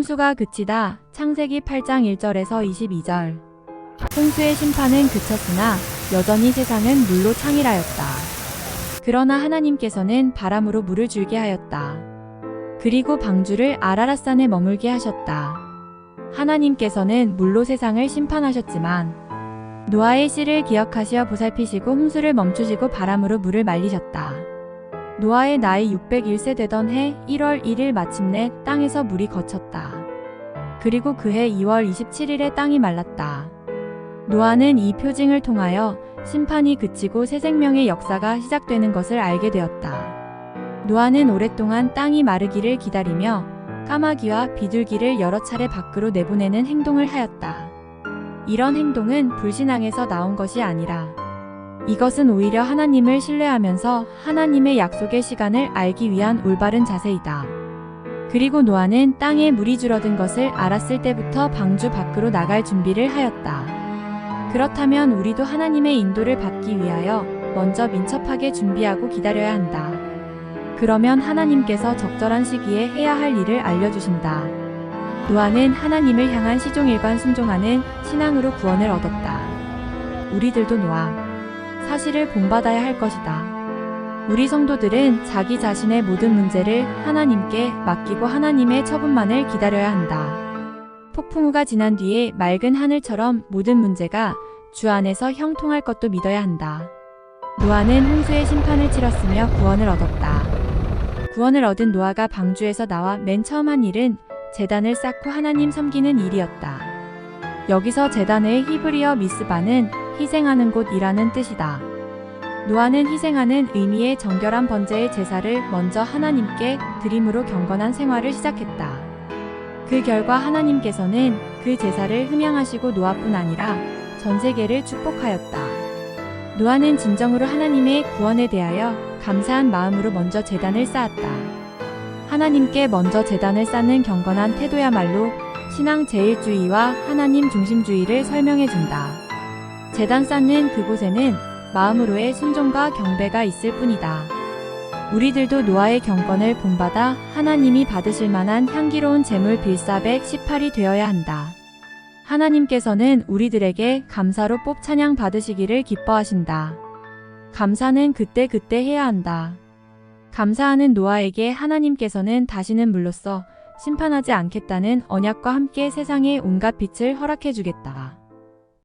홍수가 그치다 창세기 8장 1절에서 22절. 홍수의 심판은 그쳤으나 여전히 세상은 물로 창일하였다. 그러나 하나님께서는 바람으로 물을 줄게 하였다. 그리고 방주를 아라라산에 머물게 하셨다. 하나님께서는 물로 세상을 심판하셨지만 노아의 씨를 기억하시어 보살피시고 홍수를 멈추시고 바람으로 물을 말리셨다. 노아의 나이 601세 되던 해 1월 1일 마침내 땅에서 물이 거쳤다. 그리고 그해 2월 27일에 땅이 말랐다. 노아는 이 표징을 통하여 심판이 그치고 새 생명의 역사가 시작되는 것을 알게 되었다. 노아는 오랫동안 땅이 마르기를 기다리며 까마귀와 비둘기를 여러 차례 밖으로 내보내는 행동을 하였다. 이런 행동은 불신앙에서 나온 것이 아니라 이것은 오히려 하나님을 신뢰하면서 하나님의 약속의 시간을 알기 위한 올바른 자세이다. 그리고 노아는 땅에 물이 줄어든 것을 알았을 때부터 방주 밖으로 나갈 준비를 하였다. 그렇다면 우리도 하나님의 인도를 받기 위하여 먼저 민첩하게 준비하고 기다려야 한다. 그러면 하나님께서 적절한 시기에 해야 할 일을 알려주신다. 노아는 하나님을 향한 시종일관 순종하는 신앙으로 구원을 얻었다. 우리들도 노아, 사실을 본받아야 할 것이다. 우리 성도들은 자기 자신의 모든 문제를 하나님께 맡기고 하나님의 처분만을 기다려야 한다. 폭풍우가 지난 뒤에 맑은 하늘처럼 모든 문제가 주 안에서 형통할 것도 믿어야 한다. 노아는 홍수의 심판을 치렀으며 구원을 얻었다. 구원을 얻은 노아가 방주에서 나와 맨 처음 한 일은 재단을 쌓고 하나님 섬기는 일이었다. 여기서 재단의 히브리어 미스바는 희생하는 곳이라는 뜻이다. 노아는 희생하는 의미의 정결한 번제의 제사를 먼저 하나님께 드림으로 경건한 생활을 시작했다. 그 결과 하나님께서는 그 제사를 흠양하시고 노아뿐 아니라 전 세계를 축복하였다. 노아는 진정으로 하나님의 구원에 대하여 감사한 마음으로 먼저 재단을 쌓았다. 하나님께 먼저 재단을 쌓는 경건한 태도야말로 신앙 제일주의와 하나님 중심주의를 설명해 준다. 재단 쌓는 그곳에는 마음으로의 순종과 경배가 있을 뿐이다. 우리들도 노아의 경건을 본받아 하나님이 받으실 만한 향기로운 제물 빌사백 18이 되어야 한다. 하나님께서는 우리들에게 감사로 뽑 찬양 받으시기를 기뻐하신다. 감사는 그때그때 해야 한다. 감사하는 노아에게 하나님께서는 다시는 물로써 심판하지 않겠다는 언약과 함께 세상에 온갖 빛을 허락해 주겠다.